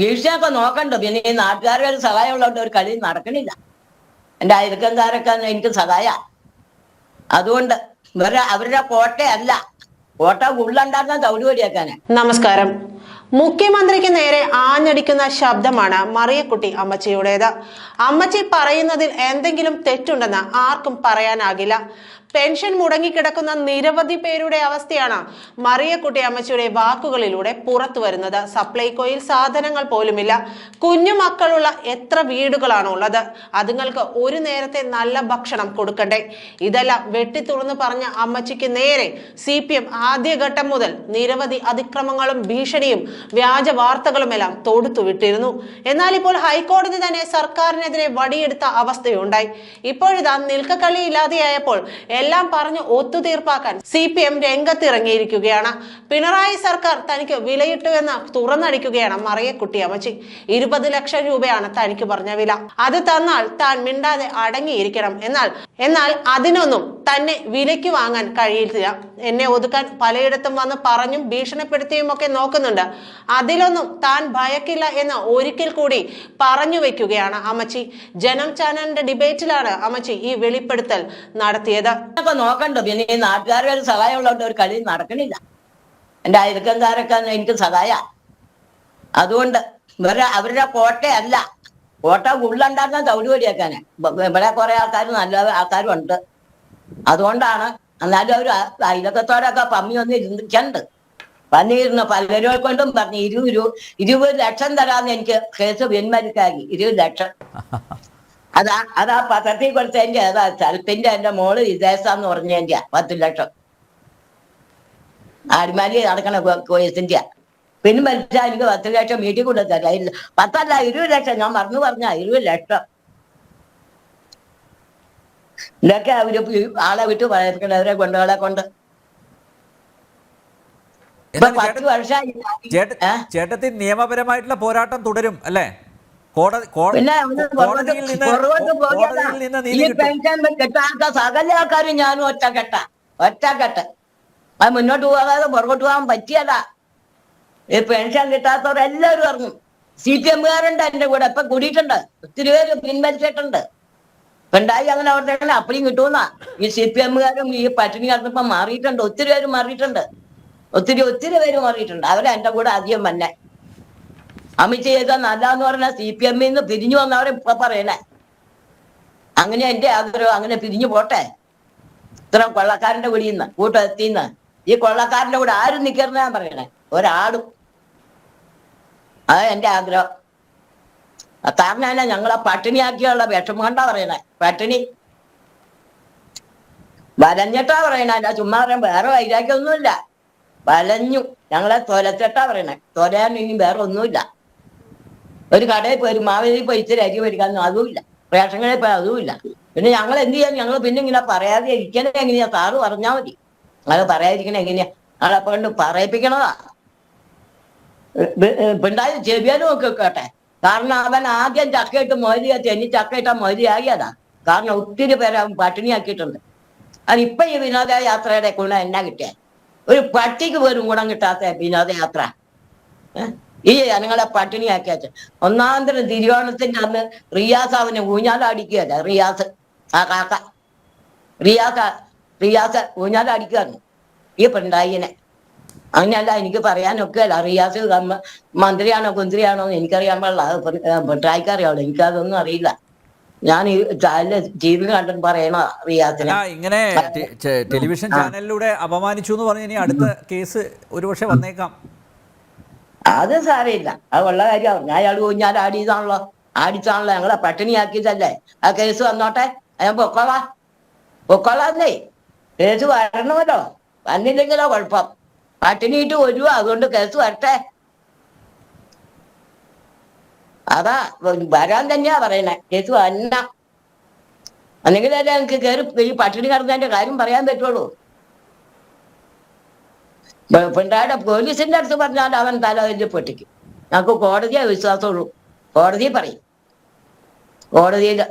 വീഴ്ചയൊക്കെ നോക്കണ്ട? പിന്നെ ഈ നാട്ടുകാരുടെ ഒരു സഹായം ഉള്ളതുകൊണ്ട് ഒരു കളി നടക്കണില്ല. എന്റെ അയൽക്കാരൊക്കെ എനിക്ക് സഹായ. അതുകൊണ്ട് ഇവരെ അവരുടെ കോട്ടയല്ല. കോട്ട ഉള്ളുണ്ടായിരുന്ന തവിടുപടിയാക്കാന് നമസ്കാരം. മുഖ്യമന്ത്രിക്ക് നേരെ ആഞ്ഞടിക്കുന്ന ശബ്ദമാണ് മറിയക്കുട്ടി അമ്മച്ചിയുടേത്. അമ്മച്ചി പറയുന്നതിൽ എന്തെങ്കിലും തെറ്റുണ്ടെന്ന് ആർക്കും പറയാനാകില്ല. പെൻഷൻ മുടങ്ങിക്കിടക്കുന്ന നിരവധി പേരുടെ അവസ്ഥയാണ് മറിയക്കുട്ടി അമ്മച്ചിയുടെ വാക്കുകളിലൂടെ പുറത്തു വരുന്നത്. സപ്ലൈകോയിൽ സാധനങ്ങൾ പോലുമില്ല. കുഞ്ഞുമക്കളുള്ള എത്ര വീടുകളാണ് ഉള്ളത്? അതുങ്ങൾക്ക് ഒരു നേരത്തെ നല്ല ഭക്ഷണം കൊടുക്കണ്ടേ? ഇതെല്ലാം വെട്ടിത്തുറന്ന് പറഞ്ഞ അമ്മച്ചിക്ക് നേരെ സി പി എം ആദ്യഘട്ടം മുതൽ നിരവധി അതിക്രമങ്ങളും ഭീഷണിയും വ്യാജ വാർത്തകളുമെല്ലാം തൊടുത്തു വിട്ടിരുന്നു. എന്നാൽ ഇപ്പോൾ ഹൈക്കോടതി തന്നെ സർക്കാരിനെതിരെ വടിയെടുത്ത അവസ്ഥയുണ്ടായി. ഇപ്പോഴിതാ നിൽക്കക്കളി ഇല്ലാതെയായപ്പോൾ എല്ലാം പറഞ്ഞ് ഒത്തുതീർപ്പാക്കാൻ സി പി എം രംഗത്തിറങ്ങിയിരിക്കുകയാണ്. പിണറായി സർക്കാർ തനിക്ക് വിലയിട്ടു എന്ന് തുറന്നടിക്കുകയാണ് മറിയക്കുട്ടി അമ്മച്ചി. ഇരുപത് ലക്ഷം രൂപയാണ് തനിക്ക് പറഞ്ഞ വില. അത് തന്നാൽ താൻ മിണ്ടാതെ അടങ്ങിയിരിക്കണം. എന്നാൽ എന്നാൽ അതിനൊന്നും തന്നെ വിലയ്ക്ക് വാങ്ങാൻ കഴിയില്ല. എന്നെ ഒതുക്കാൻ പലയിടത്തും വന്ന് പറഞ്ഞും ഭീഷണിപ്പെടുത്തിയും ഒക്കെ നോക്കുന്നുണ്ട്. അതിലൊന്നും താൻ ഭയക്കില്ല എന്ന് ഒരിക്കൽ കൂടി പറഞ്ഞു വെക്കുകയാണ് അമ്മച്ചി. ജനം ചാനലിന്റെ ഡിബേറ്റിലാണ് അമ്മച്ചി ഈ വെളിപ്പെടുത്തൽ നടത്തിയത്. ഒക്കെ നോക്കണ്ട? പിന്നെ ഈ നാട്ടുകാരുടെ ഒരു സഹായം ഉള്ളതുകൊണ്ട് ഒരു കളി നടക്കണില്ല. എന്റെ അയൽക്കാരൊക്കെ എനിക്ക് സഹായ. അതുകൊണ്ട് ഇവരെ അവരുടെ കോട്ടയല്ല. കോട്ട ഉള്ളുണ്ടായിരുന്ന തവിടുപടിയാക്കാന് ഇവിടെ കുറെ ആൾക്കാർ നല്ല ആൾക്കാരും ഉണ്ട്. അതുകൊണ്ടാണ് എന്നാലും അവർ അയലക്കത്തോടൊക്കെ പമ്മി ഒന്ന് ഇരുന്നിട്ടുണ്ട്. പന്നിരുന്നു പലരും കൊണ്ടും പറഞ്ഞു ഇരുപത് രൂപ ഇരുപത് ലക്ഷം തരാന്ന് എനിക്ക് കേസ് പിൻവലിക്കാക്കി. ഇരുപത് ലക്ഷം. അതാ അതാ പത്രത്തിൽ കൊടുത്തതിന്റെ അതാ സ്ഥലത്തിന്റെ എന്റെ മോൾ വിദേശാന്ന് പറഞ്ഞതിന്റെ പത്ത് ലക്ഷം. ആടിമാലി നടക്കണ കോയസിന്റെ പിന്നെ മരിച്ചാ എനിക്ക് പത്ത് ലക്ഷം വീട്ടിൽ കൊണ്ട് തരാം. പത്തല്ല ഇരുപത് ലക്ഷം. ഞാൻ മറന്നു പറഞ്ഞ ഇരുപത് ലക്ഷം. ഇതൊക്കെ അവർ ആളെ വിട്ട് പറയണവരെ കൊണ്ടുകളെ കൊണ്ട്? ചേട്ടത്തിൽ നിയമപരമായിട്ടുള്ള പോരാട്ടം തുടരും അല്ലേ? കോടതി കോടതിയിൽ നിന്ന് ഈ നീതി കിട്ടും. പെൻഷൻ കിട്ടാത്ത സകല ആൾക്കാരും ഞാനും ഒറ്റക്കെട്ട. ഒറ്റക്കെട്ട്. അത് മുന്നോട്ട് പോകാതെ പുറകോട്ട് പോകാൻ പറ്റിയല്ല ഈ പെൻഷൻ കിട്ടാത്തവരെല്ലാവരും ഇറങ്ങും. സി പി എമ്മുകാരുണ്ട് എന്റെ കൂടെ. ഇപ്പൊ കൂടിയിട്ടുണ്ട്. ഒത്തിരി പേര് പിൻവലിച്ചിട്ടുണ്ട്. പെണ്ടായി അങ്ങനെ അവിടെ അപ്പഴും കിട്ടുമെന്നാ. ഈ സി പി എമ്മുകാരും ഈ പട്ടിണി കിടന്നപ്പോ മാറിയിട്ടുണ്ട്. ഒത്തിരി പേര് മാറിയിട്ടുണ്ട്. ഒത്തിരി ഒത്തിരി പേര് മാറിയിട്ടുണ്ട്. അവരെ എന്റെ കൂടെ അധികം വന്നെ. അമിത് ചെയ്ത നല്ലാന്ന് പറഞ്ഞാൽ സി പി എമ്മിൽ നിന്ന് പിരിഞ്ഞു വന്നവരെ ഇപ്പൊ പറയണേ. അങ്ങനെ എന്റെ ആഗ്രഹം അങ്ങനെ പിരിഞ്ഞു പോട്ടെ. ഇത്ര കൊള്ളക്കാരന്റെ കൂടിന്ന് കൂട്ടത്തിന്ന് ഈ കൊള്ളക്കാരന്റെ കൂടെ ആരും നിക്കരുന്ന ഞാൻ പറയണേ. ഒരാടും അത് എന്റെ ആഗ്രഹം. കാരണം തന്നെ ഞങ്ങളെ പട്ടിണിയാക്കിയുള്ള വിഷമം കൊണ്ടാ പറയണേ. പട്ടിണി. വലഞ്ഞിട്ടാ പറയണേ. അല്ല ചുമ്മാ പറയാൻ വേറെ വൈരാഗ്യമൊന്നുമില്ല. വലഞ്ഞു. ഞങ്ങളെ തൊലച്ചിട്ടാ പറയണേ. തൊലയാൻ ഇനി വേറെ ഒന്നുമില്ല ഒരു കടയിൽ പോയി മാവേലി പോയി ഇച്ചിരി അരി മേടിക്കാനൊന്നും അതുമില്ല. റേഷൻ പോയി അതുമില്ല. പിന്നെ ഞങ്ങൾ എന്ത് ചെയ്യാൻ ഞങ്ങൾ പിന്നെ ഇങ്ങനെ പറയാതെ ഇരിക്കണേ എങ്ങനെയാ? സാറ് പറഞ്ഞാൽ മതി. അത് പറയാതിരിക്കണേ എങ്ങനെയാ? ഞങ്ങളെ കൊണ്ട് പറയിപ്പിക്കണതാ. പിണ്ടായി ചെവിയാലും ഒക്കെ കേട്ടെ. കാരണം അവൻ ആദ്യം ചക്കയിട്ട് മൊയലി തെന്നി ചക്കയിട്ട ആകിയതാ. കാരണം ഒത്തിരി പേരെ അവൻ പട്ടിണിയാക്കിയിട്ടുണ്ട്. അത് ഇപ്പൊ ഈ വിനോദയാത്രയുടെ ഗുണം എന്നാ കിട്ടിയ? ഒരു പട്ടിക്ക് പോലും ഗുണം കിട്ടാത്ത വിനോദയാത്ര? ഈ ജനങ്ങളെ പട്ടിണിയാക്കിയാച്ച്. ഒന്നാം തരം തിരുവോണത്തിന്റെ അന്ന് റിയാസ് അവനെ ഊഞ്ഞാലടിക്കുകയല്ല റിയാസ് ആ കാക്ക. റിയാസ് റിയാസ് ഊഞ്ഞാലടിക്കുകയായിരുന്നു ഈ പെണ്ടായിനെ അങ്ങനെയല്ല എനിക്ക് പറയാനൊക്കെ അല്ല റിയാസ് മന്ത്രിയാണോ കുന്തിരിയാണോ എന്ന് എനിക്കറിയാൻ പാടില്ല. പിണറായിക്ക് അറിയാവുള്ളൂ എനിക്കതൊന്നും അറിയില്ല. ഞാൻ ഈ വി കണ്ടിട്ട് പറയണ റിയാസിനെ. ഇങ്ങനെ ടെലിവിഷൻ ചാനലിലൂടെ അപമാനിച്ചു എന്ന് പറഞ്ഞ ഇനി അടുത്ത കേസ് ഒരുപക്ഷെ വന്നേക്കാം. അത് സാരമില്ല. അത് ഉള്ള കാര്യമാണ്. ഞാൻ അയാൾ കുഞ്ഞാൽ ആടിയതാണല്ലോ ആടിച്ചാണല്ലോ ഞങ്ങളെ പട്ടിണിയാക്കിയതല്ലേ? ആ കേസ് വന്നോട്ടെ. ഞാൻ പൊക്കോളാ. പൊക്കോളാന്നേ. കേസ് വരണമല്ലോ. വന്നില്ലെങ്കിലോ കുഴപ്പം. പട്ടിണിയിട്ട് വരുവോ. അതുകൊണ്ട് കേസ് വരട്ടെ. അതാ വരാൻ തന്നെയാ പറയണ കേസ് വന്ന. അല്ലെങ്കിലല്ലേ എനിക്ക് കയറി ഈ പട്ടിണി കിടന്നതിന്റെ കാര്യം പറയാൻ പറ്റുള്ളൂ. പിണ്ടായുടെ പോലീസിന്റെ അടുത്ത് പറഞ്ഞാൽ അവൻ തല വലിയ പൊട്ടിക്കും. ഞങ്ങൾക്ക് കോടതിയെ വിശ്വാസമുള്ളൂ. കോടതി പറയും. കോടതിയിൽ